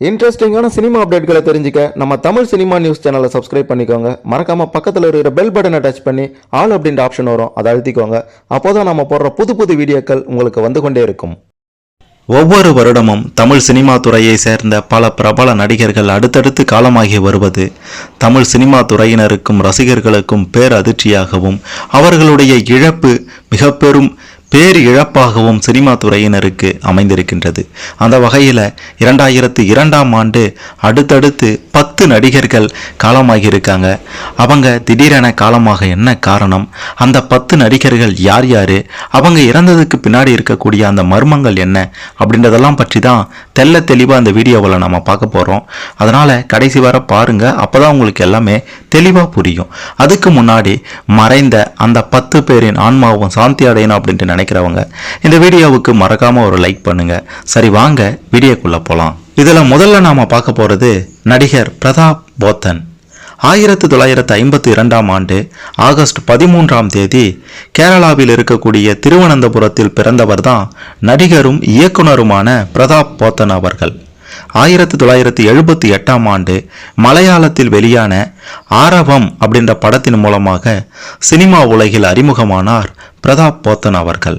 இன்ட்ரெஸ்டிங்கான சினிமா அப்டேட்களை தெரிஞ்சுக்க நம்ம தமிழ் சினிமா நியூஸ் சேனலை சப்ஸ்கிரைப் பண்ணிக்கோங்க. மறக்காம பக்கத்தில் இருக்கிற பெல் பட்டனை டச் பண்ணி ஆல் அப்படின்ற ஆப்ஷன் வரும். அதை அழுத்திக்கோங்க. அப்போதான் நம்ம போடுற புது புது வீடியோக்கள் உங்களுக்கு வந்து கொண்டே இருக்கும். ஒவ்வொரு வருடமும் தமிழ் சினிமா துறையை சேர்ந்த பல பிரபல நடிகர்கள் அடுத்தடுத்து காலமாகி வருவது தமிழ் சினிமா துறையினருக்கும் ரசிகர்களுக்கும் பேரதிர்ச்சியாகவும் அவர்களுடைய இழப்பு மிக பெரும் பேர் இழப்பாகவும் சினிமா துறையினருக்கு அமைந்திருக்கின்றது. அந்த வகையில் இரண்டாயிரத்து இரண்டாம் ஆண்டு அடுத்தடுத்து பத்து நடிகர்கள் காலமாகி இருக்காங்க அவங்க திடீரென காலமாக என்ன காரணம்? அந்த பத்து நடிகர்கள் யார் யார்? அவங்க இறந்ததுக்கு பின்னாடி இருக்கக்கூடிய அந்த மர்மங்கள் என்ன? அப்படின்றதெல்லாம் பற்றி தான் தெள்ள தெளிவாக அந்த வீடியோவில் நம்ம பார்க்க போகிறோம் அதனால் கடைசி வர பாருங்கள் அப்போ தான் உங்களுக்கு எல்லாமே தெளிவாக புரியும். அதுக்கு முன்னாடி மறைந்த அந்த பத்து பேரின் ஆன்மாவும் சாந்தி அடையணும் அப்படின்ட்டு நினைக்கிறவங்க இந்த வீடியோவுக்கு மறக்காமல் ஒரு லைக் பண்ணுங்கள் சரி வாங்க வீடியோக்குள்ளே போகலாம் இதில் முதல்ல நாம் பார்க்க போகிறது நடிகர் பிரதாப் போத்தன். ஆயிரத்து தொள்ளாயிரத்து ஐம்பத்தி இரண்டாம் ஆண்டு ஆகஸ்ட் பதிமூன்றாம் தேதி கேரளாவில் இருக்கக்கூடிய திருவனந்தபுரத்தில் பிறந்தவர் தான் நடிகரும் இயக்குனருமான பிரதாப் போத்தன் அவர்கள். ஆயிரத்தி தொள்ளாயிரத்தி எழுபத்தி எட்டாம் ஆண்டு மலையாளத்தில் வெளியான ஆரவம் அப்படின்ற படத்தின் மூலமாக சினிமா உலகில் அறிமுகமானார் பிரதாப் போத்தன் அவர்கள்.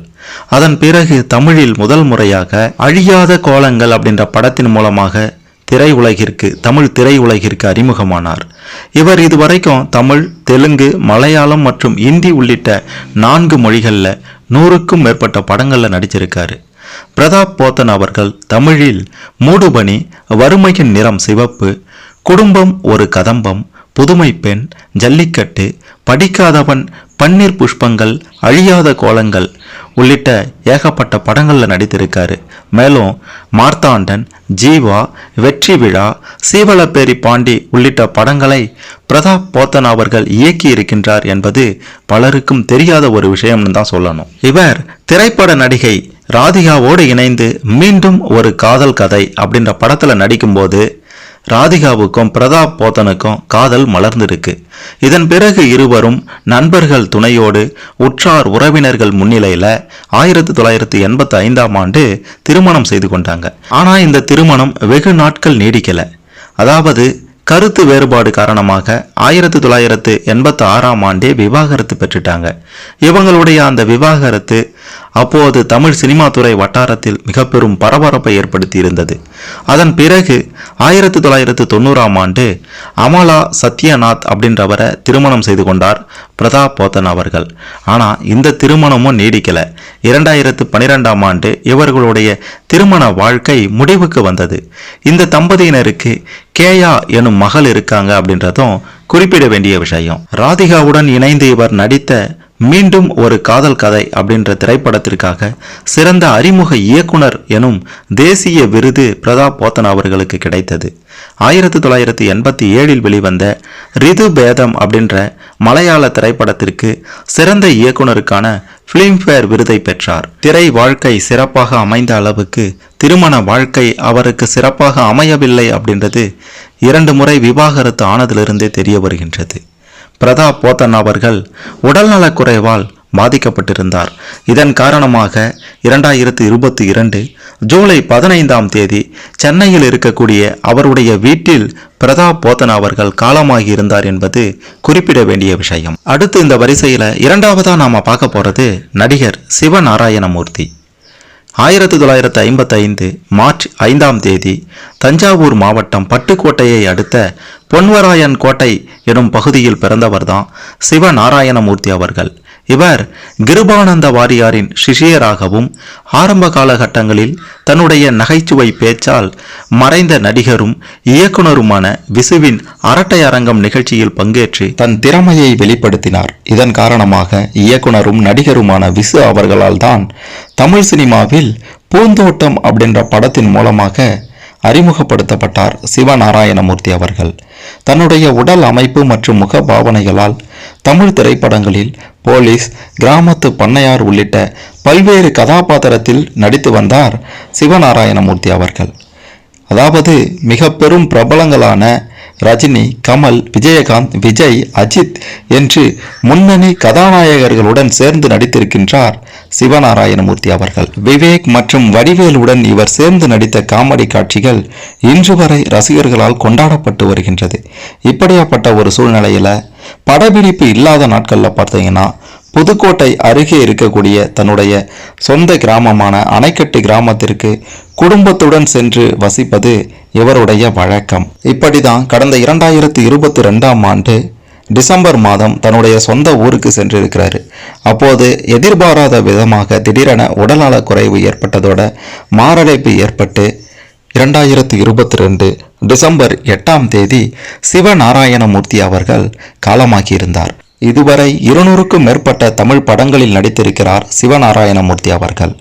அதன் பிறகு தமிழில் முதல் முறையாக அழியாத கோலங்கள் அப்படின்ற படத்தின் மூலமாக திரையுலகிற்கு தமிழ் திரையுலகிற்கு அறிமுகமானார். இவர் இதுவரைக்கும் தமிழ் தெலுங்கு மலையாளம் மற்றும் இந்தி உள்ளிட்ட நான்கு மொழிகளில் நூறுக்கும் மேற்பட்ட படங்களில் நடிச்சிருக்காரு. பிரதாப் போத்தன் அவர்கள் தமிழில் மூடுபனி வறுமையின் நிறம் சிவப்பு குடும்பம் ஒரு கதம்பம் புதுமை பெண் ஜல்லிக்கட்டு படிக்காதவன் பன்னீர் புஷ்பங்கள் அழியாத கோலங்கள் உள்ளிட்ட ஏகப்பட்ட படங்களில் நடித்திருக்காரு. மேலும் மார்த்தாண்டன் ஜீவா வெற்றி விழா சீவலப்பேரி பாண்டி உள்ளிட்ட படங்களை பிரதாப் போத்தன் அவர்கள் இயக்கி இருக்கின்றார் என்பது பலருக்கும் தெரியாத ஒரு விஷயம்னு தான் சொல்லணும். இவர் திரைப்பட நடிகை ராதிகாவோடு இணைந்து மீண்டும் ஒரு காதல் கதை அப்படின்ற படத்தில் நடிக்கும்போது ராதிகாவுக்கும் பிரதாப் போத்தனுக்கும் காதல் மலர்ந்திருக்கு. இதன் பிறகு இருவரும் நண்பர்கள் துணையோடு உற்றார் உறவினர்கள் முன்னிலையில் ஆயிரத்தி தொள்ளாயிரத்தி எண்பத்தி ஐந்தாம் ஆண்டு திருமணம் செய்து கொண்டாங்க. ஆனால் இந்த திருமணம் வெகு நாட்கள் நீடிக்கலை. அதாவது கருத்து வேறுபாடு காரணமாக ஆயிரத்தி தொள்ளாயிரத்து எண்பத்தி ஆறாம் ஆண்டே விவாகரத்து பெற்றுட்டாங்க. இவங்களுடைய அந்த விவாகரத்து அப்போது தமிழ் சினிமா துறை வட்டாரத்தில் மிக பெரும் பரபரப்பை ஏற்படுத்தியிருந்தது. அதன் பிறகு ஆயிரத்தி தொள்ளாயிரத்து தொண்ணூறாம் ஆண்டு அமலா சத்யநாத் அப்படின்றவரை திருமணம் செய்து கொண்டார் பிரதாப் போத்தன் அவர்கள். ஆனால் இந்த திருமணமும் நீடிக்கல. இரண்டாயிரத்து பனிரெண்டாம் ஆண்டு இவர்களுடைய திருமண வாழ்க்கை முடிவுக்கு வந்தது. இந்த தம்பதியினருக்கு கேயா எனும் மகள் இருக்காங்க அப்படின்றதும் குறிப்பிட வேண்டிய விஷயம். ராதிகாவுடன் இணைந்து இவர் நடித்த மீண்டும் ஒரு காதல் கதை அப்படின்ற திரைப்படத்திற்காக சிறந்த அறிமுக இயக்குனர் எனும் தேசிய விருது பிரதாப் போத்தன் அவர்களுக்கு கிடைத்தது. ஆயிரத்தி தொள்ளாயிரத்தி எண்பத்தி ஏழில் வெளிவந்த ரிது பேதம் அப்படின்ற மலையாள திரைப்படத்திற்கு சிறந்த இயக்குனருக்கான பிலிம்பேர் விருதை பெற்றார். திரை வாழ்க்கை சிறப்பாக அமைந்த அளவுக்கு திருமண வாழ்க்கை அவருக்கு சிறப்பாக அமையவில்லை அப்படின்றது இரண்டு முறை விவாகரத்து ஆனதிலிருந்தே தெரிய வருகின்றது. பிரதாப் போத்தன் அவர்கள் உடல்நலக் குறைவால் பாதிக்கப்பட்டிருந்தார். இதன் காரணமாக இரண்டாயிரத்து இருபத்தி இரண்டு ஜூலை பதினைந்தாம் தேதி சென்னையில் இருக்கக்கூடிய அவருடைய வீட்டில் பிரதாப் போத்தன் அவர்கள் காலமாகி இருந்தார் என்பது குறிப்பிட வேண்டிய விஷயம். அடுத்து இந்த வரிசையில் இரண்டாவதா நாம பார்க்க போறது நடிகர் சிவநாராயணமூர்த்தி. ஆயிரத்தி தொள்ளாயிரத்து ஐம்பத்தைந்து மார்ச் ஐந்தாம் தேதி தஞ்சாவூர் மாவட்டம் பட்டுக்கோட்டையை அடுத்த பொன்வராயன் கோட்டை எனும் பகுதியில் பிறந்தவர்தான் சிவநாராயணமூர்த்தி அவர்கள். இவர் கிருபானந்த வாரியாரின் சிஷியராகவும் ஆரம்ப காலகட்டங்களில் தன்னுடைய நகைச்சுவை பேச்சால் மறைந்த நடிகரும் இயக்குனருமான விசுவின் அரட்டை அரங்கம் நிகழ்ச்சியில் பங்கேற்று தன் திறமையை வெளிப்படுத்தினார். இதன் காரணமாக இயக்குனரும் நடிகருமான விசு அவர்களால் தான் தமிழ் சினிமாவில் பூந்தோட்டம் அப்படின்ற படத்தின் மூலமாக அறிமுகப்படுத்தப்பட்டார் சிவநாராயணமூர்த்தி அவர்கள். தன்னுடைய உடல் அமைப்பு மற்றும் முக பாவனைகளால் தமிழ் திரைப்படங்களில் போலீஸ் கிராமத்து பண்ணையார் உள்ளிட்ட பல்வேறு கதாபாத்திரத்தில் நடித்து வந்தார் சிவநாராயணமூர்த்தி அவர்கள். அதாவது மிக பெரும் பிரபலங்களான ரஜினி கமல் விஜயகாந்த் விஜய் அஜித் என்று முன்னணி கதாநாயகர்களுடன் சேர்ந்து நடித்திருக்கின்றார் சிவநாராயணமூர்த்தி அவர்கள். விவேக் மற்றும் வடிவேலுடன் இவர் சேர்ந்து நடித்த காமெடி காட்சிகள் இன்று வரை ரசிகர்களால் கொண்டாடப்பட்டு வருகின்றது. இப்படியாப்பட்ட ஒரு சூழ்நிலையில படப்பிடிப்பு இல்லாத நாட்கள்ல பார்த்தீங்கன்னா புதுக்கோட்டை அருகே இருக்கக்கூடிய தன்னுடைய சொந்த கிராமமான அணைக்கட்டு கிராமத்திற்கு குடும்பத்துடன் சென்று வசிப்பது இவருடைய வழக்கம். இப்படிதான் கடந்த இரண்டாயிரத்தி இருபத்தி ரெண்டாம் ஆண்டு டிசம்பர் மாதம் தன்னுடைய சொந்த ஊருக்கு சென்றிருக்கிறாரு. அப்போது எதிர்பாராத விதமாக திடீரென உடல்நலக் குறைவு ஏற்பட்டதோட மாரடைப்பு ஏற்பட்டு இரண்டாயிரத்தி இருபத்தி ரெண்டு டிசம்பர் எட்டாம் தேதி சிவநாராயணமூர்த்தி அவர்கள் காலமாகியிருந்தார். இதுவரை இருநூறுக்கும் மேற்பட்ட தமிழ் படங்களில் நடித்திருக்கிறார் சிவநாராயணமூர்த்தி அவர்கள்.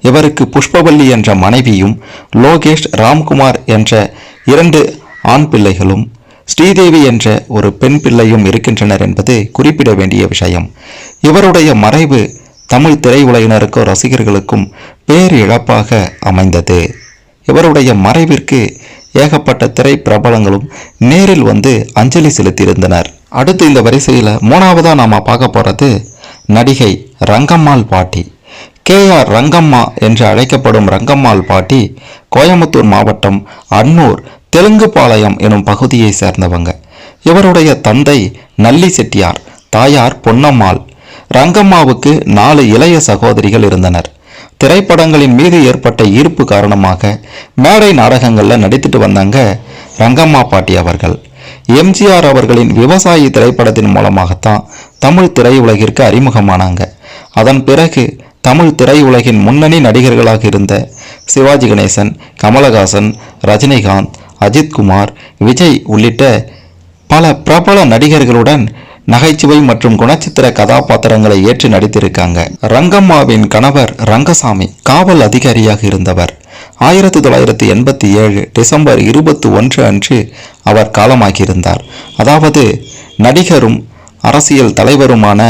இவருக்கு புஷ்பவல்லி என்ற மனைவியும் லோகேஷ் ராம்குமார் என்ற இரண்டு ஆண் பிள்ளைகளும் ஸ்ரீதேவி என்ற ஒரு பெண் பிள்ளையும் இருக்கின்றனர் என்பது குறிப்பிட வேண்டிய விஷயம். இவருடைய மறைவு தமிழ் திரையுலகினருக்கும் ரசிகர்களுக்கும் பேரிழப்பாக அமைந்தது. இவருடைய மறைவிற்கு ஏகப்பட்ட திரை பிரபலங்களும் நேரில் வந்து அஞ்சலி செலுத்தியிருந்தனர். அடுத்து இந்த வரிசையில் மூணாவதாக நாம் பார்க்க போகிறது நடிகை ரங்கம்மாள் பாட்டி. கே ஆர் ரங்கம்மா என்று அழைக்கப்படும் ரங்கம்மாள் பாட்டி கோயம்புத்தூர் மாவட்டம் அன்னூர் தெலுங்குபாளையம் எனும் பகுதியை சேர்ந்தவங்க. இவருடைய தந்தை நல்லி செட்டியார் தாயார் பொன்னம்மாள். ரங்கம்மாவுக்கு நாலு இளைய சகோதரிகள் இருந்தனர். திரைப்படங்களின் மீது ஏற்பட்ட ஈர்ப்பு காரணமாக மேடை நாடகங்களில் நடித்துட்டு வந்தாங்க ரங்கம்மா பாட்டி அவர்கள். எம்ஜிஆர் அவர்களின் விவசாயி திரைப்படத்தின் மூலமாகத்தான் தமிழ் திரையுலகிற்கு அறிமுகமானாங்க. அதன் பிறகு தமிழ் திரையுலகின் முன்னணி நடிகர்களாக இருந்த சிவாஜி கணேசன் கமலஹாசன் ரஜினிகாந்த் அஜித்குமார் விஜய் உள்ளிட்ட பல பிரபல நடிகர்களுடன் நகைச்சுவை மற்றும் குணச்சித்திர கதாபாத்திரங்களை ஏற்று நடித்திருக்காங்க. ரங்கம்மாவின் கணவர் ரங்கசாமி காவல் அதிகாரியாக இருந்தவர். ஆயிரத்தி தொள்ளாயிரத்தி எண்பத்தி ஏழு டிசம்பர் இருபத்தி ஒன்று அன்று அவர் காலமாகியிருந்தார். அதாவது நடிகரும் அரசியல் தலைவருமான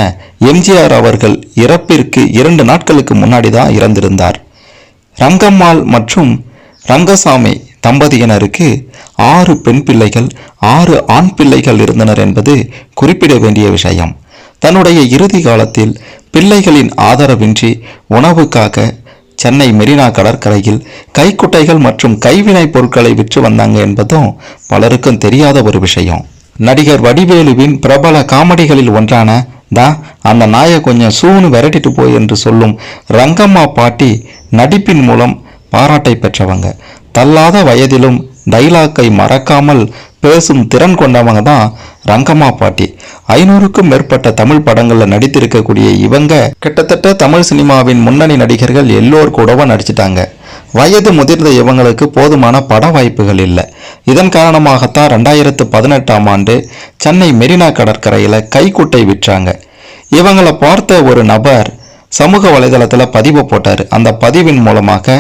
எம்ஜிஆர் அவர்கள் இறப்பிற்கு இரண்டு நாட்களுக்கு முன்னாடி தான் இறந்திருந்தார். ரங்கம்மாள் மற்றும் ரங்கசாமி தம்பதியினருக்கு ஆறு பெண் பிள்ளைகள் ஆறு ஆண் பிள்ளைகள் இருந்தனர் என்பது குறிப்பிட வேண்டிய விஷயம். தன்னுடைய இறுதி காலத்தில் பிள்ளைகளின் ஆதரவின்றி உணவுக்காக சென்னை மெரினா கடற்கரையில் கைக்குட்டைகள் மற்றும் கைவினைப் பொருட்களை விற்று வந்தாங்க என்பதும் பலருக்கும் தெரியாத ஒரு விஷயம். நடிகர் வடிவேலுவின் பிரபல காமெடிகளில் ஒன்றான தா அந்த நாயை கொஞ்சம் சூனு விரட்டிட்டு போய் என்று சொல்லும் ரங்கம்மா பாட்டி நடிப்பின் மூலம் பாராட்டை பெற்றவங்க. தள்ளாத வயதிலும் டைலாக்கை மறக்காமல் பேசும் திறன் கொண்டவங்க தான் ரங்கம்மா பாட்டி. ஐநூறுக்கும் மேற்பட்ட தமிழ் படங்களில் நடித்திருக்கக்கூடிய இவங்க கிட்டத்தட்ட தமிழ் சினிமாவின் முன்னணி நடிகர்கள் எல்லோர் கூடவும் நடிச்சிட்டாங்க. வயது முதிர்ந்த இவங்களுக்கு போதுமான பட வாய்ப்புகள் இல்லை. இதன் காரணமாகத்தான் ரெண்டாயிரத்து பதினெட்டாம் ஆண்டு சென்னை மெரினா கடற்கரையில் கைக்குட்டை விற்றாங்க. இவங்களை பார்த்த ஒரு நபர் சமூக வலைதளத்தில் பதிவு போட்டார். அந்த பதிவின் மூலமாக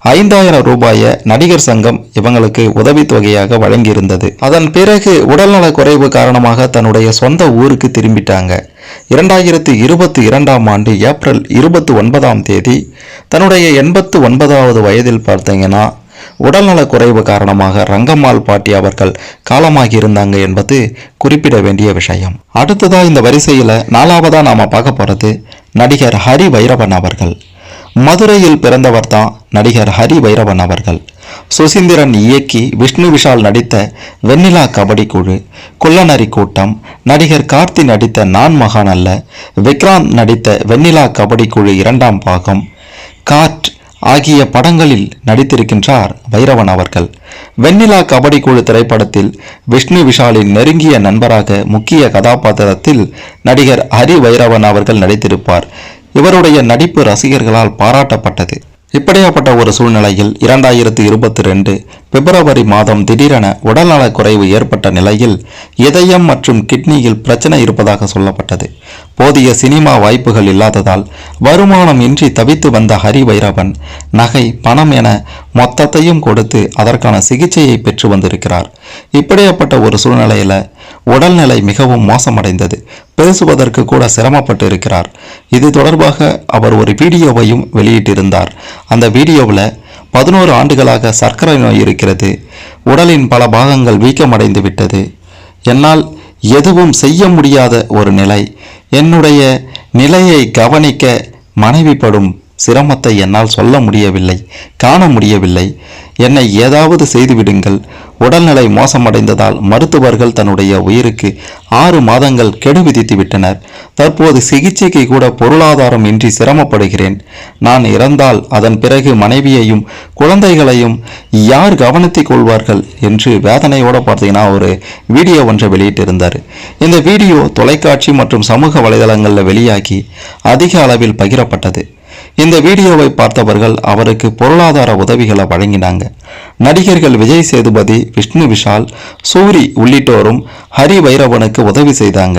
ஐந்தாயிரம் ரூபாயை நடிகர் சங்கம் இவங்களுக்கு உதவித்தொகையாக வழங்கியிருந்தது. அதன் பிறகு உடல்நலக் குறைவு காரணமாக தன்னுடைய சொந்த ஊருக்கு திரும்பிட்டாங்க. இரண்டாயிரத்தி இருபத்தி இரண்டாம் ஆண்டு ஏப்ரல் இருபத்தி ஒன்பதாம் தேதி தன்னுடைய எண்பத்து ஒன்பதாவது வயதில் பார்த்தீங்கன்னா உடல்நலக் குறைவு காரணமாக ரங்கம்மாள் பாட்டி அவர்கள் காலமாகி இருந்தாங்க என்பது குறிப்பிட வேண்டிய விஷயம். அடுத்ததாக இந்த வரிசையில் நாலாவதாக நாம பார்க்க போகிறது நடிகர் ஹரி வைரவன் அவர்கள். மதுரையில் பிறந்தவர் தான் நடிகர் ஹரி வைரவன் அவர்கள். சுசீந்திரன் இயக்கி விஷ்ணு விஷால் நடித்த வெண்ணிலா கபடி குழு குள்ளநரி கூட்டம் நடிகர் கார்த்தி நடித்த நான் மகான் அல்ல விக்ராந்த் நடித்த வெண்ணிலா கபடி குழு இரண்டாம் பாகம் காட் ஆகிய படங்களில் நடித்திருக்கின்றார் வைரவன் அவர்கள். வெண்ணிலா கபடி குழு திரைப்படத்தில் விஷ்ணு விஷாலின் நெருங்கிய நண்பராக முக்கிய கதாபாத்திரத்தில் நடிகர் ஹரி வைரவன் அவர்கள் நடித்திருப்பார். இவருடைய நடிப்பு ரசிகர்களால் பாராட்டப்பட்டது. இப்படியாப்பட்ட ஒரு சூழ்நிலையில் இரண்டாயிரத்தி இருபத்தி ரெண்டு பிப்ரவரி மாதம் திடீரென உடல்நலக் குறைவு ஏற்பட்ட நிலையில் இதயம் மற்றும் கிட்னியில் பிரச்சனை இருப்பதாக சொல்லப்பட்டது. போதிய சினிமா வாய்ப்புகள் இல்லாததால் வருமானம் இன்றி தவித்து வந்த ஹரி வைரவன் நகை பணம் என மொத்தத்தையும் கொடுத்து அதற்கான சிகிச்சையை பெற்று வந்திருக்கிறார். இப்படியாப்பட்ட ஒரு சூழ்நிலையில உடல்நிலை மிகவும் மோசமடைந்தது. பேசுவதற்கு கூட சிரமப்பட்டு இருக்கிறார் இது தொடர்பாக அவர் ஒரு வீடியோவையும் வெளியிட்டிருந்தார். அந்த வீடியோவில் பதினோரு ஆண்டுகளாக சர்க்கரை நோய் இருக்கிறது. உடலின் பல பாகங்கள் வீக்கமடைந்து விட்டது என்னால் எதுவும் செய்ய முடியாத ஒரு நிலை. என்னுடைய நிலையை கவனிக்க மனைவிப்படும் சிரமத்தை என்னால் சொல்ல முடியவில்லை காண முடியவில்லை. என்னை ஏதாவது செய்துவிடுங்கள். உடல்நிலை மோசமடைந்ததால் மருத்துவர்கள் தன்னுடைய உயிருக்கு ஆறு மாதங்கள் கெடு விதித்து விட்டனர் தற்போது சிகிச்சைக்கு கூட பொருளாதாரம் இன்றி சிரமப்படுகிறேன். நான் இறந்தால் அதன் பிறகு மனைவியையும் குழந்தைகளையும் யார் கவனித்துக் கொள்வார்கள் என்று வேதனையோட பார்த்தீங்கன்னா ஒரு வீடியோ ஒன்றை வெளியிட்டிருந்தார். இந்த வீடியோ தொலைக்காட்சி மற்றும் சமூக வலைதளங்களில் வெளியாகி அதிக அளவில் பகிரப்பட்டது. இந்த வீடியோவை பார்த்தவர்கள் அவருக்கு பொருளாதார உதவிகளை வழங்கினாங்க. நடிகர்கள் விஜய் சேதுபதி விஷ்ணு விஷால் சூரி உள்ளிட்டோரும் ஹரி வைரவனுக்கு உதவி செய்தாங்க.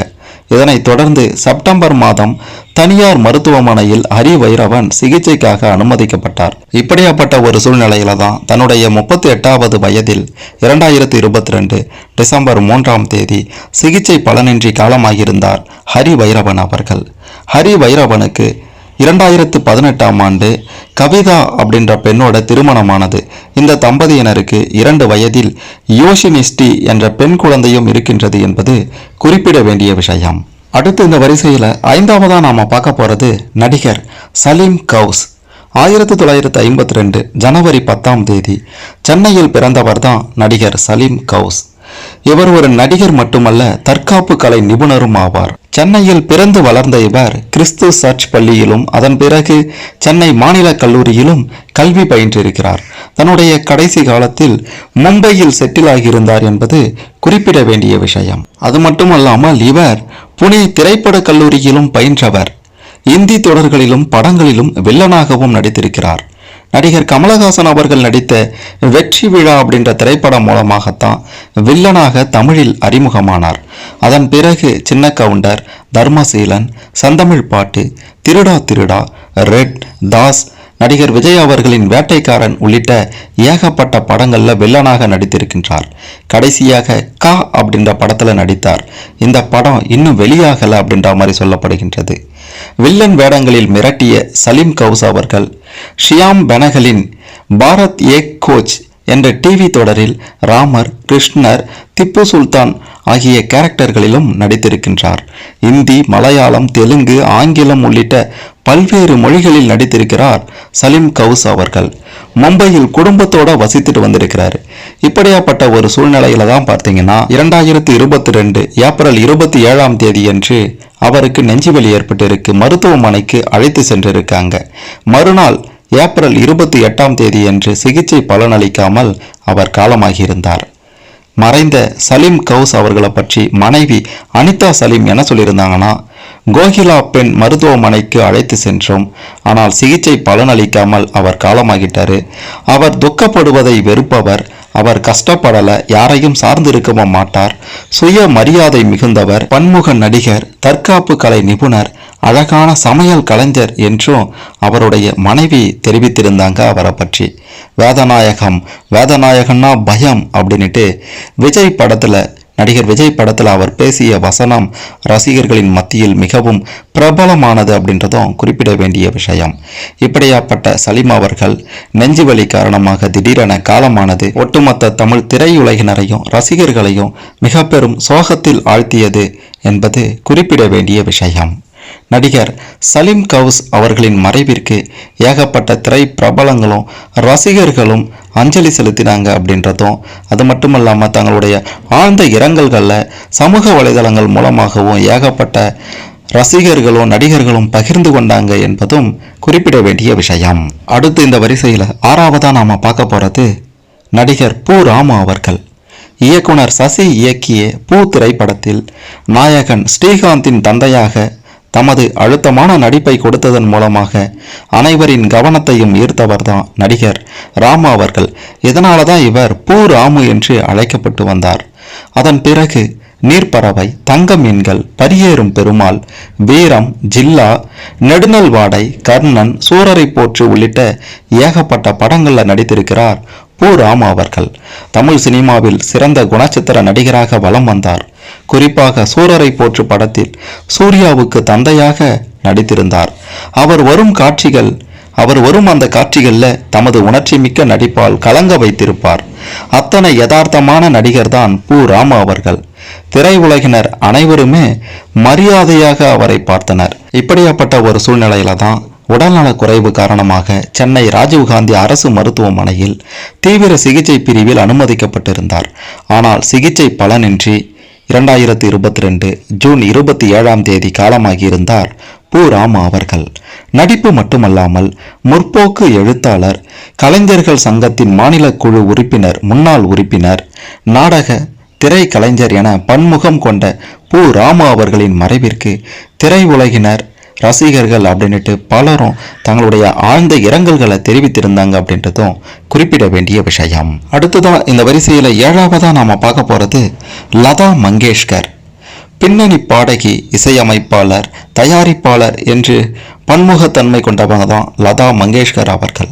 இதனைத் தொடர்ந்து செப்டம்பர் மாதம் தனியார் மருத்துவமனையில் ஹரி வைரவன் சிகிச்சைக்காக அனுமதிக்கப்பட்டார். இப்படியாப்பட்ட ஒரு சூழ்நிலையில தான் தன்னுடைய முப்பத்தி எட்டாவது வயதில் இரண்டாயிரத்தி இருபத்தி ரெண்டு டிசம்பர் மூன்றாம் தேதி சிகிச்சை பலனின்றி காலமாகியிருந்தார் ஹரி வைரவன் அவர்கள். ஹரி வைரவனுக்கு இரண்டாயிரத்து பதினெட்டாம் ஆண்டு கவிதா அப்படின்ற பெண்ணோட திருமணமானது. இந்த தம்பதியினருக்கு இரண்டு வயதில் யோஷினிஸ்டி என்ற பெண் குழந்தையும் இருக்கின்றது என்பது குறிப்பிட வேண்டிய விஷயம். அடுத்து இந்த வரிசையில் ஐந்தாவதாக நாம் பார்க்க போகிறது நடிகர் சலீம் கவுஸ். ஆயிரத்தி தொள்ளாயிரத்து ஐம்பத்தி ரெண்டு ஜனவரி பத்தாம் தேதி சென்னையில் பிறந்தவர் தான் நடிகர் சலீம் கவுஸ். இவர் ஒரு நடிகர் மட்டுமல்ல தற்காப்பு கலை நிபுணரும் ஆவார். சென்னையில் பிறந்து வளர்ந்த இவர் கிறிஸ்து சர்ச் பள்ளியிலும் அதன் பிறகு சென்னை மாநில கல்லூரியிலும் கல்வி பயின்றிருக்கிறார். தன்னுடைய கடைசி காலத்தில் மும்பையில் செட்டில் ஆகியிருந்தார் என்பது குறிப்பிட வேண்டிய விஷயம். அது மட்டுமல்லாமல் இவர் புனே திரைப்பட கல்லூரியிலும் பயின்றவர். இந்தி தொடர்களிலும் படங்களிலும் வில்லனாகவும் நடித்திருக்கிறார். நடிகர் கமலஹாசன் அவர்கள் நடித்த வெற்றி விழா அப்படின்ற திரைப்படம் மூலமாகத்தான் வில்லனாக தமிழில் அறிமுகமானார். அதன் பிறகு சின்ன கவுண்டர் தர்மசீலன் சந்தமிழ் பாட்டு திருடா திருடா ரெட் தாஸ் நடிகர் விஜய் அவர்களின் வேட்டைக்காரன் உள்ளிட்ட ஏகப்பட்ட படங்களில் வில்லனாக நடித்திருக்கின்றார். கடைசியாக கா அப்படின்ற படத்தில் நடித்தார். இந்த படம் இன்னும் வெளியாகலை அப்படின்ற மாதிரி சொல்லப்படுகின்றது. வில்லன் வேடங்களில் மிரட்டிய சலீம் கவுஸ் அவர்கள் ஷியாம் பெனகலின் பாரத் ஏக் கோச் என்ற டிவி தொடரில் ராமர் கிருஷ்ணர் திப்பு சுல்தான் ஆகிய கேரக்டர்களிலும் நடித்திருக்கின்றார். இந்தி மலையாளம் தெலுங்கு ஆங்கிலம் உள்ளிட்ட பல்வேறு மொழிகளில் நடித்திருக்கிறார் சலீம் கவுஸ் அவர்கள். மும்பையில் குடும்பத்தோட வசித்துட்டு வந்திருக்கிறாரு. இப்படியாப்பட்ட ஒரு சூழ்நிலையில தான் பார்த்தீங்கன்னா இரண்டாயிரத்தி இருபத்தி ரெண்டு ஏப்ரல் இருபத்தி ஏழாம் தேதி அன்று அவருக்கு நெஞ்சுவலி ஏற்பட்டிருக்கு. மருத்துவமனைக்கு அழைத்து சென்றிருக்காங்க. மறுநாள் ஏப்ரல் இருபத்தி எட்டாம் தேதியன்று சிகிச்சை பலனளிக்காமல் அவர் காலமாகியிருந்தார். மறைந்த சலீம் கவுஸ் அவர்களை பற்றி மனைவி அனிதா சலீம் என்ன சொல்லியிருந்தாங்கன்னா கோகிலா பெண் மருத்துவமனைக்கு அழைத்து சென்றோம். ஆனால் சிகிச்சை பலனளிக்காமல் அவர் காலமாகிட்டாரு. அவர் துக்கப்படுவதை வெறுப்பவர். அவர் கஷ்டப்படல. யாரையும் சார்ந்திருக்கவும் மாட்டார். சுய மரியாதை மிகுந்தவர். பன்முக நடிகர் தற்காப்பு கலை நிபுணர் அழகான சமையல் கலைஞர் என்றும் அவருடைய மனைவி தெரிவித்திருந்தாங்க அவரை பற்றி. வேதநாயகம் வேதநாயகன்னா பயம் அப்படின்னுட்டு விஜய் படத்துல நடிகர் விஜய் படத்தில் அவர் பேசிய வசனம் ரசிகர்களின் மத்தியில் மிகவும் பிரபலமானது அப்படின்றதும் குறிப்பிட வேண்டிய விஷயம். இப்படியாப்பட்ட சலீம் அவர்கள் நெஞ்சுவலி காரணமாக திடீரென காலமானது ஒட்டுமொத்த தமிழ் திரையுலகினரையும் ரசிகர்களையும் மிக பெரும் சோகத்தில் ஆழ்த்தியது என்பது குறிப்பிட வேண்டிய விஷயம். நடிகர் சலீம் கவுஸ் அவர்களின் மறைவிற்கு ஏகப்பட்ட திரை பிரபலங்களும் ரசிகர்களும் அஞ்சலி செலுத்தினாங்க அப்படின்றதும் அது மட்டும் இல்லாமல் தங்களுடைய ஆழ்ந்த இரங்கல்களில் சமூக வலைதளங்கள் மூலமாகவும் ஏகப்பட்ட ரசிகர்களும் நடிகர்களும் பகிர்ந்து கொண்டாங்க என்பதும் குறிப்பிட வேண்டிய விஷயம். அடுத்து இந்த வரிசையில் ஆறாவதாக நாம பார்க்க போறது நடிகர் பூ. ராமு அவர்கள். இயக்குனர் சசி இயக்கிய பூ திரைப்படத்தில் நாயகன் ஸ்ரீகாந்தின் தந்தையாக தமது அழுத்தமான நடிப்பை கொடுத்ததன் மூலமாக அனைவரின் கவனத்தையும் ஈர்த்தவர்தான் நடிகர் ராமு அவர்கள். இதனால தான் இவர் பூ ராமு என்று அழைக்கப்பட்டு வந்தார். அதன் பிறகு நீர்ப்பறவை தங்க மீன்கள் பரியேறும் பெருமாள் வீரம் ஜில்லா நெடுநல் வாடை கர்ணன் சூரரை போற்று உள்ளிட்ட ஏகப்பட்ட படங்களில் நடித்திருக்கிறார் பூ ராமு அவர்கள். தமிழ் சினிமாவில் சிறந்த குணச்சித்திர நடிகராக வலம் வந்தார். குறிப்பாக சூரரை போற்று படத்தில் சூர்யாவுக்கு தந்தையாக நடித்திருந்தார். அவர் வரும் காட்சிகள் அவர் வரும் அந்த காட்சிகளில் தமது உணர்ச்சி மிக்க நடிப்பால் கலங்க வைத்திருப்பார். அத்தனை யதார்த்தமான நடிகர் தான் பு அவர்கள். திரையுலகினர் அனைவருமே மரியாதையாக அவரை பார்த்தனர். இப்படியாப்பட்ட ஒரு சூழ்நிலையில தான் உடல்நலக் குறைவு காரணமாக சென்னை ராஜீவ்காந்தி அரசு மருத்துவமனையில் தீவிர சிகிச்சை பிரிவில் அனுமதிக்கப்பட்டிருந்தார். ஆனால் சிகிச்சை பலனின்றி இரண்டாயிரத்தி இருபத்தி ரெண்டு ஜூன் இருபத்தி ஏழாம் தேதி காலமாகியிருந்தார் பு. ராமா அவர்கள். நடிப்பு மட்டுமல்லாமல் முற்போக்கு எழுத்தாளர் கலைஞர்கள் சங்கத்தின் மாநில குழு உறுப்பினர் முன்னாள் உறுப்பினர் நாடக திரைக்கலைஞர் என பன்முகம் கொண்ட பு. ராமா அவர்களின் மறைவிற்கு திரை உலகினர் ரசிகர்கள் அப்படின்னுட்டு பலரும் தங்களுடைய ஆழ்ந்த இரங்கல்களை தெரிவித்திருந்தாங்க அப்படின்றதும் குறிப்பிட வேண்டிய விஷயம். அடுத்ததான் இந்த வரிசையில் ஏழாவதா நாம பார்க்க போறது லதா மங்கேஷ்கர். பின்னணி பாடகி இசையமைப்பாளர் தயாரிப்பாளர் என்று பன்முகத்தன்மை கொண்டவங்க தான் லதா மங்கேஷ்கர் அவர்கள்.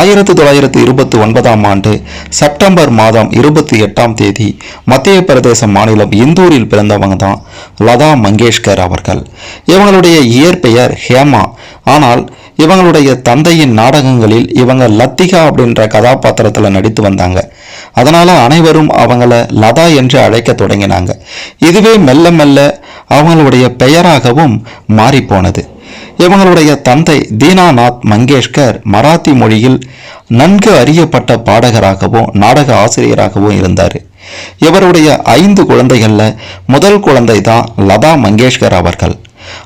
ஆயிரத்தி தொள்ளாயிரத்தி இருபத்தி ஒன்பதாம் ஆண்டு செப்டம்பர் மாதம் இருபத்தி எட்டாம் தேதி மத்திய பிரதேச மாநிலம் இந்தூரில் பிறந்தவங்க தான் லதா மங்கேஷ்கர் அவர்கள். இவங்களுடைய இயற்பெயர் ஹேமா. ஆனால் இவங்களுடைய தந்தையின் நாடகங்களில் இவங்க லத்திகா அப்படின்ற கதாபாத்திரத்தில் நடித்து வந்தாங்க. அதனால் அனைவரும் அவங்கள லதா என்று அழைக்க தொடங்கினாங்க. இதுவே மெல்ல மெல்ல அவங்களுடைய பெயராகவும் மாறிப்போனது. இவங்களுடைய தந்தை தீனாநாத் மங்கேஷ்கர் மராத்தி மொழியில் நன்கு அறியப்பட்ட பாடகராகவும் நாடக ஆசிரியராகவும் இருந்தார். இவருடைய ஐந்து குழந்தைகளில் முதல் குழந்தை தான் லதா மங்கேஷ்கர் அவர்கள்.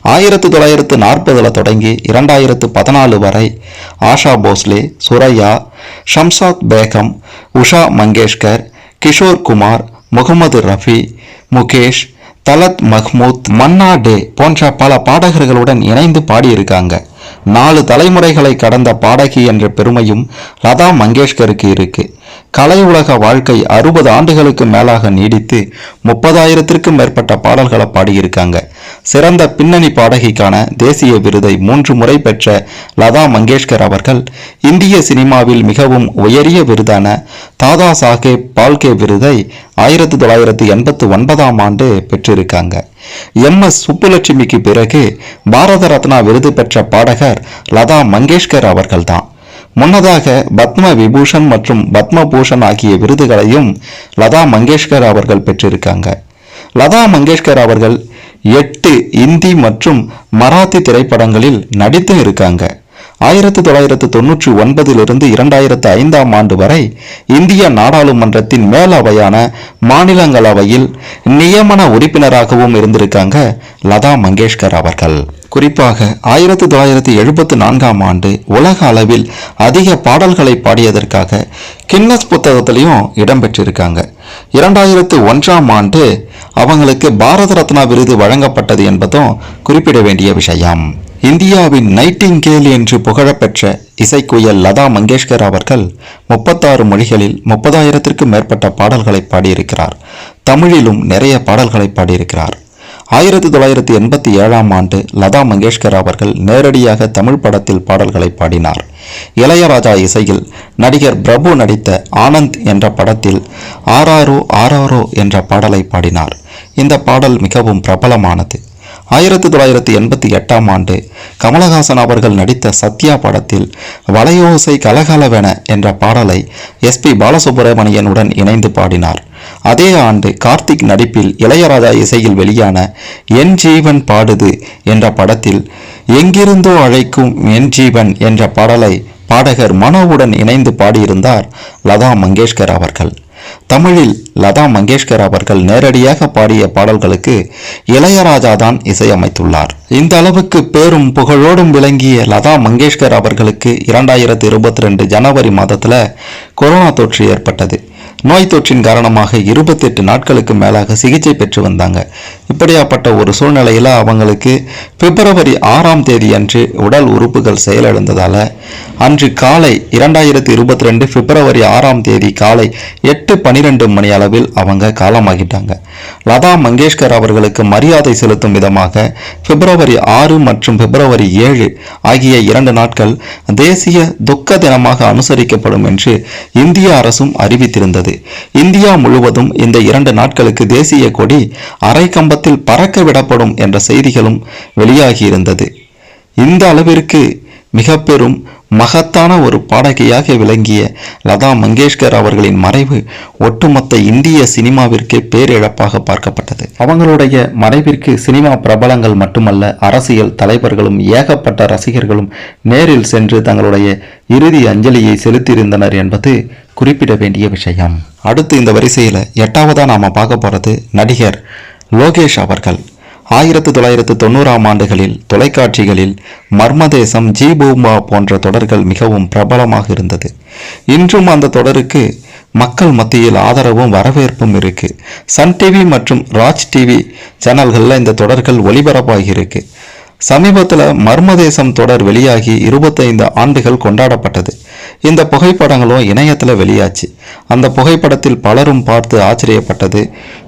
ஆயிரத்தி தொள்ளாயிரத்து நாற்பதில் தொடங்கி இரண்டாயிரத்து பதினாலு வரை ஆஷா போஸ்லே சுரையா ஷம்சாத் பேகம் உஷா மங்கேஷ்கர் கிஷோர் குமார் முகமது ரஃபி முகேஷ் தலத் மஹ்மூத் மன்னா டே போன்ற பல பாடகர்களுடன் இணைந்து பாடியிருக்காங்க. நாலு தலைமுறைகளை கடந்த பாடகி என்ற பெருமையும் லதா மங்கேஷ்கருக்கு இருக்கு. கலை உலக வாழ்க்கை அறுபது ஆண்டுகளுக்கு மேலாக நீடித்து முப்பதாயிரத்திற்கும் மேற்பட்ட பாடல்களை பாடியிருக்காங்க. சிறந்த பின்னணி பாடகிக்கான தேசிய விருதை மூன்று முறை பெற்ற லதா மங்கேஷ்கர் அவர்கள் இந்திய சினிமாவில் மிகவும் உயரிய விருதான தாதா சாஹேப் பால்கே விருதை ஆயிரத்தி தொள்ளாயிரத்தி எண்பத்தி ஒன்பதாம் ஆண்டு பெற்றிருக்காங்க. எம். எஸ். சுப்புலட்சுமிக்கு பிறகு பாரத ரத்னா விருது பெற்ற பாடகர் லதா மங்கேஷ்கர் அவர்கள்தான். முன்னதாக பத்ம விபூஷன் மற்றும் பத்ம பூஷன் ஆகிய விருதுகளையும் லதா மங்கேஷ்கர் அவர்கள் பெற்றிருக்காங்க. லதா மங்கேஷ்கர் அவர்கள் எட்டு இந்தி மற்றும் மராத்தி திரைப்படங்களில் நடித்து இருக்காங்க. ஆயிரத்தி தொள்ளாயிரத்து தொன்னூற்றி ஒன்பதிலிருந்து இரண்டாயிரத்து ஐந்தாம் ஆண்டு வரை இந்திய நாடாளுமன்றத்தின் மேலவையான மாநிலங்களவையில் நியமன உறுப்பினராகவும் இருந்திருக்காங்க லதா மங்கேஷ்கர் அவர்கள். குறிப்பாக ஆயிரத்தி தொள்ளாயிரத்தி எழுபத்தி நான்காம் ஆண்டு உலக அளவில் அதிக பாடல்களை பாடியதற்காக கின்னஸ் புத்தகத்திலையும் இடம்பெற்றிருக்காங்க. இரண்டாயிரத்து ஒன்றாம் ஆண்டு அவங்களுக்கு பாரத ரத்னா விருது வழங்கப்பட்டது என்பதும் குறிப்பிட வேண்டிய விஷயம். இந்தியாவின் நைட்டிங்கேல் என்று புகழப்பெற்ற இசைக்குயல் லதா மங்கேஷ்கர் அவர்கள் முப்பத்தாறு மொழிகளில் முப்பதாயிரத்திற்கும் மேற்பட்ட பாடல்களை பாடியிருக்கிறார். தமிழிலும் நிறைய பாடல்களை பாடியிருக்கிறார். ஆயிரத்தி தொள்ளாயிரத்தி எண்பத்தி ஏழாம் ஆண்டு லதா மங்கேஷ்கர் அவர்கள் நேரடியாக தமிழ் படத்தில் பாடல்களை பாடினார். இளையராஜா இசையில் நடிகர் பிரபு நடித்த ஆனந்த் என்ற படத்தில் ஆராரோ ஆராரோ என்ற பாடலை பாடினார். இந்த பாடல் மிகவும் பிரபலமானது. ஆயிரத்தி தொள்ளாயிரத்தி எண்பத்தி எட்டாம் ஆண்டு கமலஹாசன் அவர்கள் நடித்த சத்யா படத்தில் வளையோசை கலகலவென என்ற பாடலை எஸ்பி பாலசுப்ரமணியனுடன் இணைந்து பாடினார். அதே ஆண்டு கார்த்திக் நடிப்பில் இளையராஜா இசையில் வெளியான என் ஜீவன் பாடுது என்ற படத்தில் எங்கிருந்தோ அழைக்கும் என் ஜீவன் என்ற பாடலை பாடகர் மனோவுடன் இணைந்து பாடியிருந்தார் லதா மங்கேஷ்கர் அவர்கள். தமிழில் லதா மங்கேஷ்கர் அவர்கள் நேரடியாக பாடிய பாடல்களுக்கு இளையராஜா தான் இசையமைத்துள்ளார். இந்த அளவுக்கு பேரும் புகழோடும் விளங்கிய லதா மங்கேஷ்கர் அவர்களுக்கு இரண்டாயிரத்தி இருபத்தி ரெண்டு ஜனவரி மாதத்துல கொரோனா தொற்று ஏற்பட்டது. நோய் தொற்றின் காரணமாக இருபத்தெட்டு நாட்களுக்கு மேலாக சிகிச்சை பெற்று வந்தாங்க. இப்படியாப்பட்ட ஒரு சூழ்நிலையில் அவங்களுக்கு பிப்ரவரி ஆறாம் தேதி அன்று உடல் உறுப்புகள் செயலிழந்ததால் அன்று காலை இரண்டாயிரத்தி இருபத்தி ரெண்டு பிப்ரவரி ஆறாம் தேதி காலை எட்டு பனிரெண்டு மணி அளவில் அவங்க காலமாகிட்டாங்க. லதா மங்கேஷ்கர் அவர்களுக்கு மரியாதை செலுத்தும் விதமாக பிப்ரவரி ஆறு மற்றும் பிப்ரவரி ஏழு ஆகிய இரண்டு நாட்கள் தேசிய துக்க தினமாக அனுசரிக்கப்படும் என்று இந்திய அரசும் அறிவித்திருந்தது. இந்தியா முழுவதும் இந்த இரண்டு நாட்களுக்கு தேசிய கொடி அரை கம்பத்தில் பறக்க விடப்படும் என்ற செய்திகளும் வெளியாகியிருந்தது. இந்த அளவிற்கு மிக பெரும் மகத்தான ஒரு பாடகியாக விளங்கிய லதா மங்கேஷ்கர் அவர்களின் மறைவு ஒட்டுமொத்த இந்திய சினிமாவிற்கே பேரிழப்பாக பார்க்கப்பட்டது. அவங்களுடைய மறைவிற்கு சினிமா பிரபலங்கள் மட்டுமல்ல அரசியல் தலைவர்களும் ஏகப்பட்ட ரசிகர்களும் நேரில் சென்று தங்களுடைய இறுதி அஞ்சலியை செலுத்தியிருந்தனர் என்பது குறிப்பிட வேண்டிய விஷயம். அடுத்து இந்த வரிசையில் எட்டாவதாக நாம் பார்க்க போகிறது நடிகர் லோகேஷ் அவர்கள். ஆயிரத்து தொள்ளாயிரத்து தொண்ணூறாம் ஆண்டுகளில் தொலைக்காட்சிகளில் மர்மதேசம் ஜி பூம்பா போன்ற தொடர்கள் மிகவும் பிரபலமாக இருந்தது. இன்றும் அந்த தொடருக்கு மக்கள் மத்தியில் ஆதரவும் வரவேற்பும் இருக்கு. சன் டிவி மற்றும் ராஜ் டிவி சேனல்களில் இந்த தொடர்கள் ஒளிபரப்பாகி இருக்கு. சமீபத்தில் மர்மதேசம் தொடர் வெளியாகி இருபத்தைந்து ஆண்டுகள் கொண்டாடப்பட்டது. இந்த புகைப்படங்களும் இணையத்தில் வெளியாச்சு. அந்த புகைப்படத்தில் பலரும் பார்த்து ஆச்சரியப்பட்டது.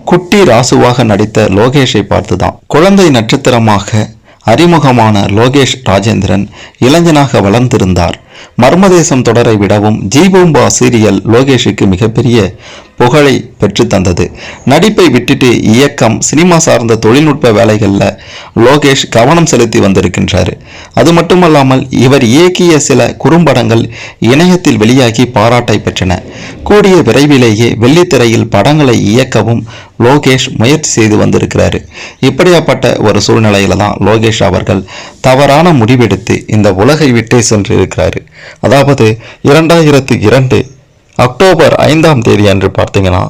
குட்டி ராசுவாக நடித்த லோகேஷை பார்த்து தான் குழந்தை நட்சத்திரமாக அறிமுகமான லோகேஷ் ராஜேந்திரன் இளைஞனாக வளர்ந்திருந்தார். மர்மதேசம் தொடரை விடவும் ஜீபூம்பா சீரியல் லோகேஷுக்கு மிகப்பெரிய புகழை பெற்று தந்தது. நடிப்பை விட்டுட்டு இயக்கம் சினிமா சார்ந்த தொழில்நுட்ப வேலைகளில் லோகேஷ் கவனம் செலுத்தி வந்திருக்கின்றார். அது மட்டுமல்லாமல் இவர் இயக்கிய சில குறும்படங்கள் இணையத்தில் வெளியாகி பாராட்டை பெற்றன. கூடிய விரைவிலேயே வெள்ளித்திரையில் படங்களை இயக்கவும் லோகேஷ் முயற்சி செய்து வந்திருக்கிறாரு. இப்படியாப்பட்ட ஒரு சூழ்நிலையில தான் லோகேஷ் அவர்கள் தவறான முடிவெடுத்து இந்த உலகை விட்டே சென்று இருக்கிறாரு அதாவது இரண்டாயிரத்தி இரண்டு அக்டோபர் ஐந்தாம் தேதி அன்று பார்த்தீங்கன்னா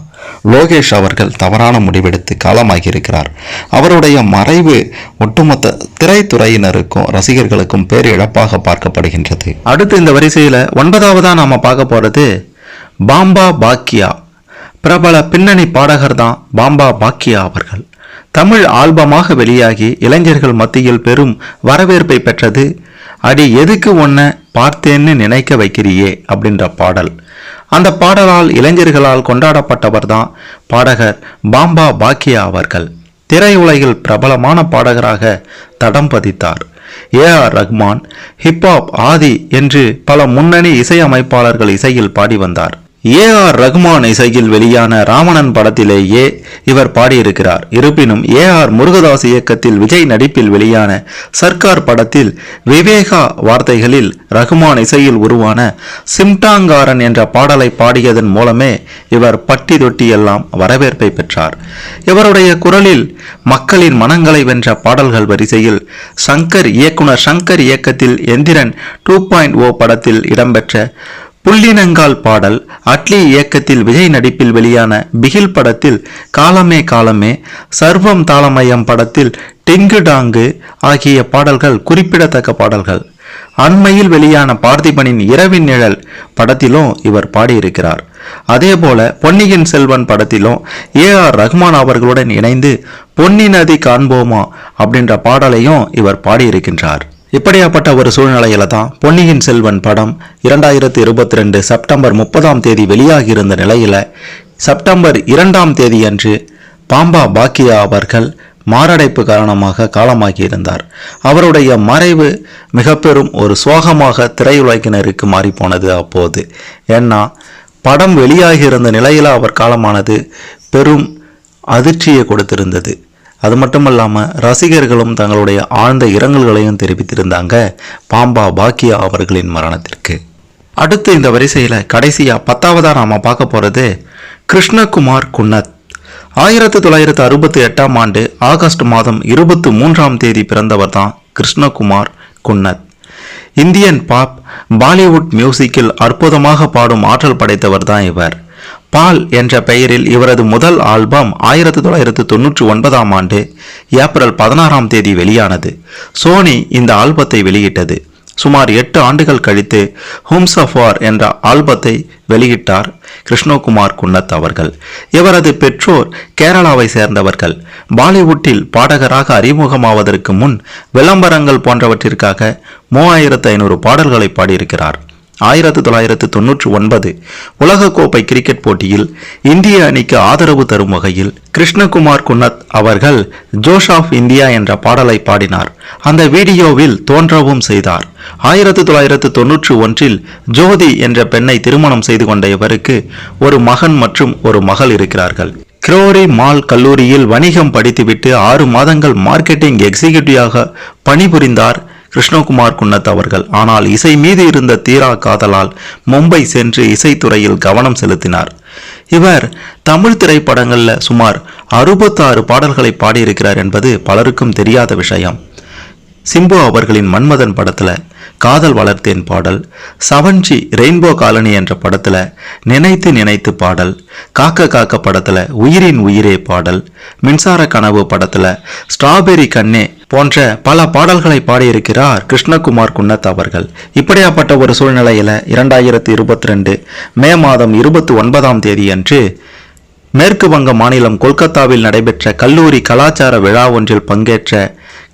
லோகேஷ் அவர்கள் தவறான முடிவெடுத்து காலமாகி இருக்கிறார் அவருடைய மறைவு ஒட்டுமொத்த திரைத்துறையினருக்கும் ரசிகர்களுக்கும் பேரிழப்பாக பார்க்கப்படுகின்றது. அடுத்து இந்த வரிசையில் ஒன்பதாவதாக நாம் பார்க்க போகிறது பாம்பா பாக்கியா. பிரபல பின்னணி பாடகர் தான் பாம்பா பாக்கியா அவர்கள். தமிழ் ஆல்பமாக வெளியாகி இளைஞர்கள் மத்தியில் பெரும் வரவேற்பை பெற்றது அடி எதுக்கு ஒன்ன பார்த்தேன்னு நினைக்க வைக்கிறியே? அப்படின்ற பாடல். அந்த பாடலால் இளைஞர்களால் கொண்டாடப்பட்டவர் தான் பாடகர் பாம்பா பாக்கியா அவர்கள். திரையுலகில் பிரபலமான பாடகராக தடம் பதித்தார். A R Rahman hip hop Aadhi என்று பல முன்னணி இசையமைப்பாளர்கள் இசையில் பாடி வந்தார். ஏ ஆர் ரகுமான் இசையில் வெளியான ராமணன் படத்திலேயே இவர் பாடியிருக்கிறார். இருப்பினும் ஏ ஆர் முருகதாஸ் இயக்கத்தில் விஜய் நடிப்பில் வெளியான சர்க்கார் படத்தில் விவேகா வார்த்தைகளில் ரகுமான் இசையில் உருவான சிம்டாங்காரன் என்ற பாடலை பாடியதன் மூலமே இவர் பட்டி தொட்டி எல்லாம் வரவேற்பை பெற்றார். இவருடைய குரலில் மக்களின் மனங்களை வென்ற பாடல்கள் வரிசையில் சங்கர் இயக்குனர் சங்கர் இயக்கத்தில் எந்திரன் டூ பாயிண்ட் ஓ படத்தில் இடம்பெற்ற புள்ளினங்கால் பாடல் அட்லி இயக்கத்தில் விஜய் நடிப்பில் வெளியான பிகில் படத்தில் காலமே காலமே சர்வம் தாளமயம் படத்தில் டிங்கு டாங்கு ஆகிய பாடல்கள் குறிப்பிடத்தக்க பாடல்கள். அண்மையில் வெளியான பார்த்திபனின் இரவின் நிழல் படத்திலும் இவர் பாடியிருக்கிறார். அதேபோல பொன்னியின் செல்வன் படத்திலும் ஏ ஆர் ரஹ்மான் அவர்களுடன் இணைந்து பொன்னி நதி காண்போமா அப்படின்ற பாடலையும் இவர் பாடியிருக்கின்றார். இப்படியாப்பட்ட ஒரு சூழ்நிலையில தான் பொன்னியின் செல்வன் படம் இரண்டாயிரத்தி இருபத்தி ரெண்டு செப்டம்பர் முப்பதாம் தேதி வெளியாகியிருந்த நிலையில செப்டம்பர் இரண்டாம் தேதி அன்று பாம்பா பாக்கியா அவர்கள் மாரடைப்பு காரணமாக காலமாகியிருந்தார். அவருடைய மறைவு மிக பெரும் ஒரு சோகமாக திரையுலகினருக்கு மாறிப்போனது அப்போது. ஏன்னா படம் வெளியாகியிருந்த நிலையில் அவர் காலமானது பெரும் அதிர்ச்சியை கொடுத்திருந்தது. அது மட்டும் இல்லாமல் ரசிகர்களும் தங்களுடைய ஆழ்ந்த இரங்கல்களையும் தெரிவித்திருந்தாங்க பாம்பா பாக்கியா அவர்களின் மரணத்திற்கு. அடுத்து இந்த வரிசையில் கடைசியாக பத்தாவதாக நாம் பார்க்க போகிறது கிருஷ்ணகுமார் குன்னத். ஆயிரத்தி தொள்ளாயிரத்து அறுபத்தி எட்டாம் ஆண்டு ஆகஸ்ட் மாதம் இருபத்தி மூன்றாம் தேதி பிறந்தவர் தான் Krishnakumar Kunnath. Indian pop Bollywood மியூசிக்கில் அற்புதமாக பாடும் ஆற்றல் படைத்தவர் தான் இவர். பால் என்ற பெயரில் இவரது முதல் ஆல்பம் ஆயிரத்தி தொள்ளாயிரத்து தொன்னூற்றி ஒன்பதாம் ஆண்டு ஏப்ரல் பதினாறாம் தேதி வெளியானது. சோனி இந்த ஆல்பத்தை வெளியிட்டது. சுமார் எட்டு ஆண்டுகள் கழித்து ஹோம்ஸ் ஆஃப் வார் என்ற ஆல்பத்தை வெளியிட்டார் கிருஷ்ணகுமார் குன்னத் அவர்கள். இவரது பெற்றோர் கேரளாவை சேர்ந்தவர்கள். பாலிவுட்டில் பாடகராக அறிமுகமாவதற்கு முன் விளம்பரங்கள் போன்றவற்றிற்காக மூவாயிரத்து ஐநூறு பாடல்களை பாடியிருக்கிறார். ஆயிரத்து தொள்ளாயிரத்து தொன்னூற்றி ஒன்பது உலகக்கோப்பை கிரிக்கெட் போட்டியில் இந்திய அணிக்கு ஆதரவு தரும் வகையில் கிருஷ்ணகுமார் குன்னத் அவர்கள் ஜோஷ் ஆஃப் இந்தியா என்ற பாடலை பாடினார். அந்த வீடியோவில் தோன்றவும் செய்தார். ஆயிரத்து தொள்ளாயிரத்து தொன்னூற்றி ஒன்றில் ஜோதி என்ற பெண்ணை திருமணம் செய்து கொண்ட இவருக்கு ஒரு மகன் மற்றும் ஒரு மகள் இருக்கிறார்கள். கிரோரி மால் கல்லூரியில் வணிகம் படித்துவிட்டு ஆறு மாதங்கள் மார்க்கெட்டிங் எக்ஸிகியூட்டிவாக பணிபுரிந்தார். கிருஷ்ணகுமார் குன்னத் அவர்கள். ஆனால் இசை மீது இருந்த தீரா காதலால் மும்பை சென்று இசைத்துறையில் கவனம் செலுத்தினார். இவர் தமிழ் திரைப்படங்களில் சுமார் அறுபத்தாறு பாடல்களை பாடியிருக்கிறார் என்பது பலருக்கும் தெரியாத விஷயம். சிம்பு அவர்களின் மன்மதன் படத்தில் காதல் வளர்த்தேன் பாடல் சவன்ஜி ரெயின்போ காலனி என்ற படத்தில் நினைத்து நினைத்து பாடல் காக்க காக்க படத்தில் உயிரின் உயிரே பாடல் மின்சார கனவு படத்தில் ஸ்ட்ராபெரி கண்ணே போன்ற பல பாடல்களை பாடியிருக்கிறார் கிருஷ்ணகுமார் குன்னத் அவர்கள். இப்படியாப்பட்ட ஒரு சூழ்நிலையில இரண்டாயிரத்தி இருபத்தி ரெண்டு மே மாதம் இருபத்தி ஒன்பதாம் தேதி அன்று மேற்கு வங்க மாநிலம் கொல்கத்தாவில் நடைபெற்ற கல்லூரி கலாச்சார விழா ஒன்றில் பங்கேற்ற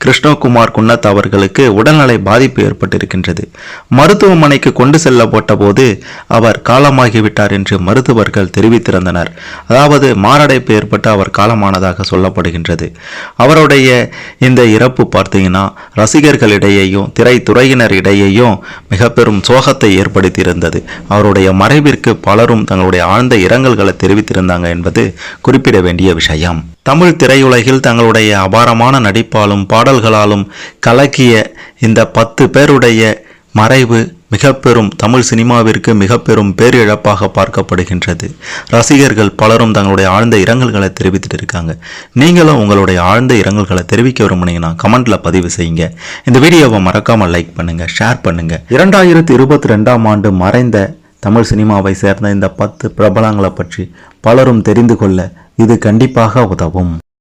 கிருஷ்ணகுமார் குன்னத் அவர்களுக்கு உடல்நலை பாதிப்பு ஏற்பட்டிருக்கின்றது. மருத்துவமனைக்கு கொண்டு செல்லப்பட்ட போது அவர் காலமாகிவிட்டார் என்று மருத்துவர்கள் தெரிவித்திருந்தனர். அதாவது மாரடைப்பு ஏற்பட்டு அவர் காலமானதாக சொல்லப்படுகின்றது. அவருடைய இந்த இறப்பு பார்த்தீங்கன்னா ரசிகர்களிடையேயும் திரைத்துறையினர் இடையேயும் மிக பெரும் சோகத்தை ஏற்படுத்தியிருந்தது. அவருடைய மறைவிற்கு பலரும் தங்களுடைய ஆழ்ந்த இரங்கல்களை தெரிவித்திருந்தாங்க என்பது குறிப்பிட வேண்டிய விஷயம். தமிழ் திரையுலகில் தங்களுடைய அபாரமான நடிப்பாலும் பாடல்களாலும் கலக்கிய இந்த பத்து பேருடைய மறைவு மிக பெரும் தமிழ் சினிமாவிற்கு மிக பெரும் பேரிழப்பாக பார்க்கப்படுகின்றது. ரசிகர்கள் பலரும் தங்களுடைய ஆழ்ந்த இரங்கல்களை தெரிவித்துட்டு இருக்காங்க நீங்களும் உங்களுடைய ஆழ்ந்த இரங்கல்களை தெரிவிக்க விரும்புனீங்கன்னா கமெண்டில் பதிவு செய்யுங்க. இந்த வீடியோவை மறக்காமல் லைக் பண்ணுங்கள் ஷேர் பண்ணுங்கள் இரண்டாயிரத்தி இருபத்தி ரெண்டாம் ஆண்டு மறைந்த தமிழ் சினிமாவை சேர்ந்த இந்த பத்து பிரபலங்களை பற்றி பலரும் தெரிந்து கொள்ள இது கண்டிப்பாக உதவும்.